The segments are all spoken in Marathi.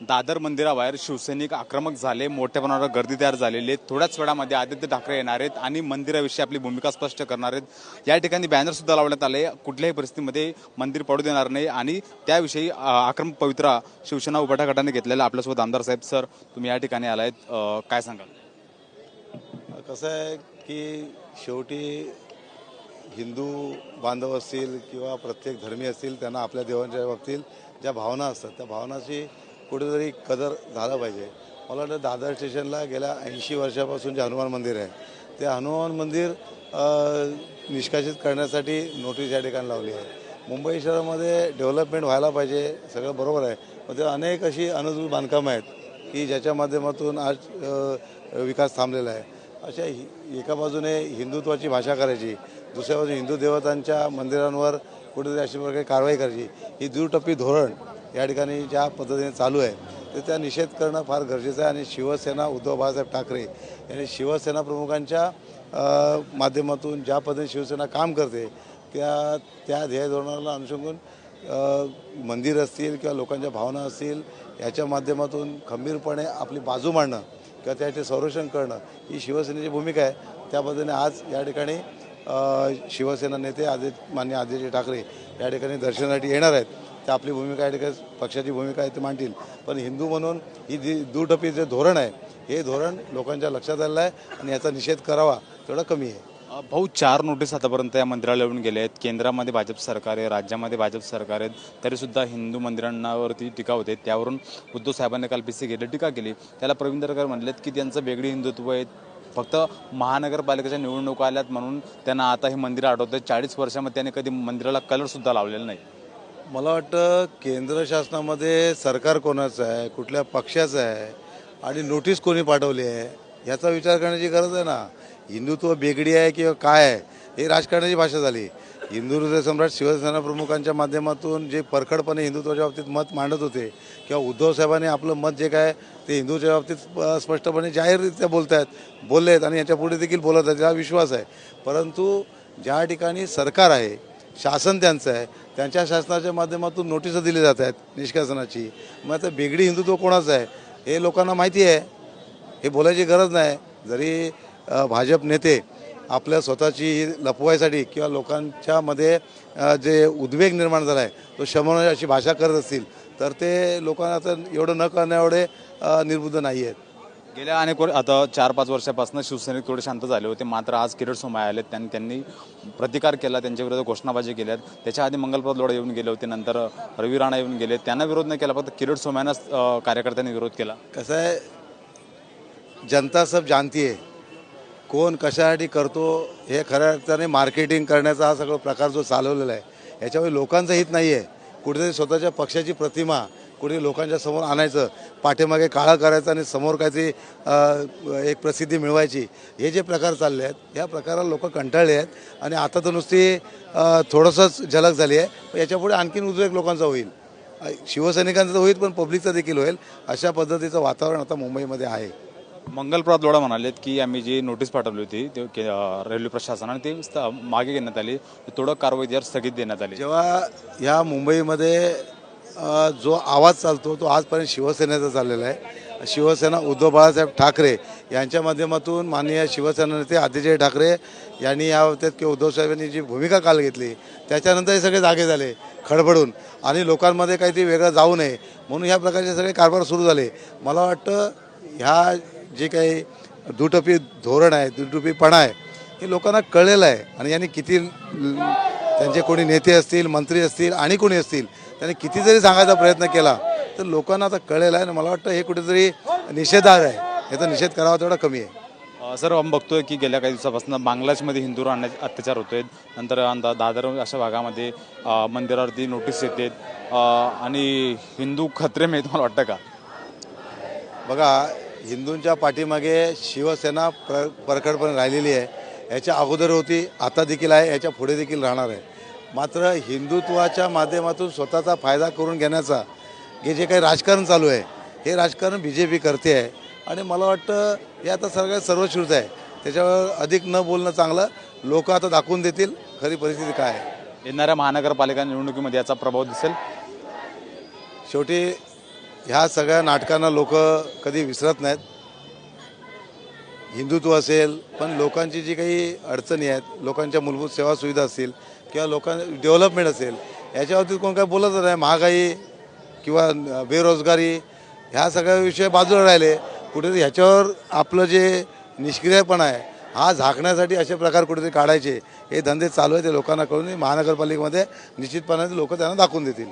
दादर मंदिराबाहेर शिवसैनिक आक्रमक झाले मोठ्या प्रमाणावर गर्दी तयार झालेली आहे. थोड्याच वेळामध्ये आदित्य ठाकरे येणार आहेत आणि मंदिराविषयी आपली भूमिका स्पष्ट करणार आहेत. या ठिकाणी बॅनर सुद्धा लावण्यात आले कुठल्याही परिस्थितीमध्ये मंदिर पडू देणार नाही आणि त्याविषयी आक्रमक पवित्रा शिवसेना उभाटा गटाने घेतलेला आपल्यासोबत आमदार साहेब सर तुम्ही या ठिकाणी आला आहेत काय सांगाल? कसं आहे की शेवटी हिंदू बांधव असतील किंवा प्रत्येक धर्मी असतील त्यांना आपल्या देवांच्या बाबतीत ज्या भावना असतात त्या भावनाची कुठेतरी कदर झाला पाहिजे. मला वाटतं दादर स्टेशनला गेल्या ऐंशी वर्षापासून जे हनुमान मंदिर आहे ते हनुमान मंदिर निष्कासित करण्यासाठी नोटीस या ठिकाणी लावली आहे. मुंबई शहरामध्ये डेव्हलपमेंट व्हायला पाहिजे सगळं बरोबर आहे. पण ते अनेक अशी अनुजूत बांधकामं आहेत की ज्याच्या माध्यमातून आज विकास थांबलेला आहे. अशा हि- एका बाजूने हिंदुत्वाची भाषा करायची दुसऱ्या बाजूने हिंदू देवतांच्या मंदिरांवर कुठेतरी अशा प्रकारे कारवाई करायची. ही दुटप्पी धोरण या ठिकाणी ज्या पद्धतीने चालू आहे तर त्या निषेध करणं फार गरजेचं आहे. आणि शिवसेना उद्धव बाळासाहेब ठाकरे यांनी शिवसेना प्रमुखांच्या माध्यमातून ज्या पद्धतीने शिवसेना काम करते त्या त्या ध्येय धोरणाला अनुषंगून मंदिर असतील किंवा लोकांच्या भावना असतील याच्या माध्यमातून खंबीरपणे आपली बाजू मांडणं किंवा त्याचे संरक्षण करणं ही शिवसेनेची भूमिका आहे. त्या पद्धतीने आज या ठिकाणी शिवसेना नेते आदित्य मान्य आदित्य ठाकरे या ठिकाणी दर्शनासाठी येणार आहेत. ते आपली भूमिका आहे ठिकाणी पक्षाची भूमिका आहे ते मांडतील. पण हिंदू म्हणून ही जी दुटपी जे धोरण आहे हे धोरण लोकांच्या लक्षात आलेलं आहे आणि याचा निषेध करावा तेवढा कमी आहे. भाऊ चार नोटीस आतापर्यंत या मंदिराला येऊन गेले आहेत. केंद्रामध्ये भाजप सरकार आहे राज्यामध्ये भाजप सरकार आहेत. तरीसुद्धा हिंदू मंदिरांवरती टीका होते. त्यावरून उद्धव साहेबांनी काल पीसी गेले टीका केली. त्याला प्रवीण दरकर म्हणलेत की त्यांचं वेगळी हिंदुत्व आहे. फक्त महानगरपालिकेच्या निवडणुका आल्यात म्हणून त्यांना आता हे मंदिर आठवतं चाळीस वर्षामध्ये त्यांनी कधी मंदिराला कलरसुद्धा लावलेला नाही. मला वाटतं केंद्र शासनामध्ये सरकार कोणाचं आहे कुठल्या पक्षाचं आहे आणि नोटीस कोणी पाठवली आहे याचा विचार करण्याची गरज आहे ना? हिंदुत्व बेगडी आहे किंवा काय आहे हे राजकारणाची भाषा झाली. हिंदू हृदय सम्राट शिवसेना प्रमुखांच्या माध्यमातून जे परखडपणे हिंदुत्वाच्या बाबतीत मत मांडत होते किंवा उद्धव साहेबांनी आपलं मत जे काय ते हिंदूच्या बाबतीत स्पष्टपणे जाहीररित्या बोलत आहेत बोलले आहेत आणि याच्यापुढे देखील बोलत आहेत हा विश्वास आहे. परंतु ज्या ठिकाणी सरकार आहे शासन त्यांचं आहे त्यांच्या शासनाच्या माध्यमातून नोटिसं दिली जात आहेत निष्कासनाची. मग आता बेगडी हिंदुत्व कोणाचं आहे? हे लोकांना माहिती आहे. हे बोलायची गरज नाही. जरी भाजप नेते आपल्या स्वतःची लपवायसाठी किंवा लोकांच्या मध्ये जे उद्वेग निर्माण झाला आहे तो शमवण्याची अशी भाषा करत असतील तर ते लोकांना आता एवढं न करण्या एवढे निर्बुद्ध नाही आहेत गेल्या अनेक वर्ष आता चार पाच वर्षापासून शिवसैनिक थोडे शांत झाले होते. मात्र आज किरीट सोमाय आले त्यांनी त्यांनी प्रतिकार केला. त्यांच्या घोषणाबाजी केल्यात त्याच्या आधी मंगलप्रद लोढा येऊन गेले होते. नंतर रवी राणा येऊन गेले. त्यांना विरोध नाही केला. फक्त किरीट सोमयानंच कार्यकर्त्यांनी विरोध केला. कसं आहे? जनता सब जाणती आहे. कोण कशासाठी करतो हे खऱ्या अर्थाने मार्केटिंग करण्याचा हा सगळा प्रकार जो चालवलेला आहे याच्यामुळे लोकांचं हित नाही आहे कुठेतरी स्वतःच्या पक्षाची प्रतिमा कुठे लोकांच्या समोर आणायचं पाठीमागे काळा करायचं आणि समोर काहीतरी एक प्रसिद्धी मिळवायची हे जे प्रकार चालले आहेत या प्रकाराला लोक कंटाळले आहेत आणि आता तर नुसती थोडंसंच झलक झाली आहे. याच्यापुढे आणखीन उद्रेक लोकांचा होईल. शिवसैनिकांचा तर होईल पण पब्लिकचा देखील होईल अशा पद्धतीचं वातावरण आता मुंबईमध्ये आहे. मंगलप्रद लोढा म्हणालेत की आम्ही जी नोटीस पाठवली होती ते रेल्वे प्रशासनाने ते मागे घेण्यात आली थोडं कारवाई त्यावर स्थगित देण्यात आली. जेव्हा या मुंबईमध्ये जो आवाज चालतो तो आजपर्यंत शिवसेनेचा चाललेला आहे. शिवसेना उद्धव बाळासाहेब ठाकरे यांच्या माध्यमातून माननीय शिवसेना नेते आदित्य ठाकरे यांनी या बाबतीत किंवा उद्धव साहेबांनी जी भूमिका काल घेतली त्याच्यानंतर हे सगळे जागे झाले खडबडून. आणि लोकांमध्ये काहीतरी वेगळं जाऊ नये म्हणून ह्या प्रकारचे सगळे कारभार सुरू झाले. मला वाटतं ह्या जे काही दुटपी धोरण आहे दुटपीपणा आहे हे लोकांना कळलेलं आहे. आणि यांनी किती त्यांचे कोणी नेते असतील मंत्री असतील आणि कोणी असतील त्यांनी किती जरी सांगायचा प्रयत्न केला तर लोकांना आता कळलेलं आहे आणि मला वाटतं हे कुठेतरी निषेधार्ह आहे. याचा निषेध करावा तेवढा कमी आहे. सर आपण बघतोय की गेल्या काही दिवसापासून बांगलादेशमध्ये हिंदूवर आणण्याचे अत्याचार होतोय. नंतर अंदा- दादर अशा भागामध्ये मंदिरावरती नोटीस येते आणि हिंदू खत्रे मिळत मला वाटतं का? बघा हिंदूंच्या पाठीमागे शिवसेना प्र परखडपणे राहिलेली आहे. याच्या अगोदर होती आता देखील आहे याच्यापुढे देखील राहणार आहे. मात्र हिंदुत्वाच्या माध्यमातून स्वतःचा फायदा करून घेण्याचा हे जे काही राजकारण चालू आहे हे राजकारण बी जे पी करते आहे. आणि मला वाटतं हे आता सगळ्यात सर्वश्रुत आहे. त्याच्यावर अधिक न बोलणं चांगलं लोक आता दाखवून देतील खरी परिस्थिती काय आहे. येणाऱ्या महानगरपालिका निवडणुकीमध्ये याचा प्रभाव दिसेल. शेवटी ह्या सगळ्या नाटकांना लोक कधी विसरत नाहीत. हिंदुत्व असेल पण लोकांची जी काही अडचणी आहेत लोकांच्या मूलभूत सेवा सुविधा असतील किंवा लोकां डेव्हलपमेंट असेल याच्या बाबतीत कोण काय बोलतच नाही. महागाई किंवा बेरोजगारी ह्या सगळ्या विषय बाजूला राहिले. कुठेतरी ह्याच्यावर आपलं जे निष्क्रियपणा आहे हा झाकण्यासाठी असे प्रकार कुठेतरी काढायचे. हे धंदे चालू आहेत ते लोकांना कळून महानगरपालिकेमध्ये निश्चितपणे लोक त्यांना दाखवून देतील.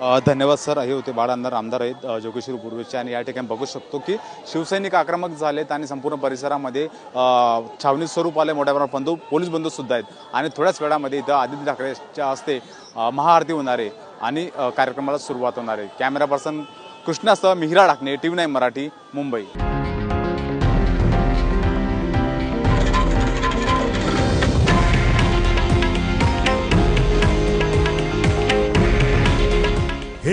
धन्यवाद सर हे होते बाळ आमदार आमदार आहेत जोगेश्वर पूर्वेचे आणि या ठिकाणी बघू शकतो की शिवसैनिक आक्रमक झालेत आणि संपूर्ण परिसरामध्ये छावणी स्वरूप आले मोठ्या प्रमाणात बंधू पोलीस बंधूसुद्धा आहेत. आणि थोड्याच वेळामध्ये इथं आदित्य ठाकरेच्या हस्ते महाआरती होणार आहे आणि कार्यक्रमाला सुरुवात होणार आहे. कॅमेरा पर्सन कृष्णासह Mihira Dakne T V nine Marathi Mumbai.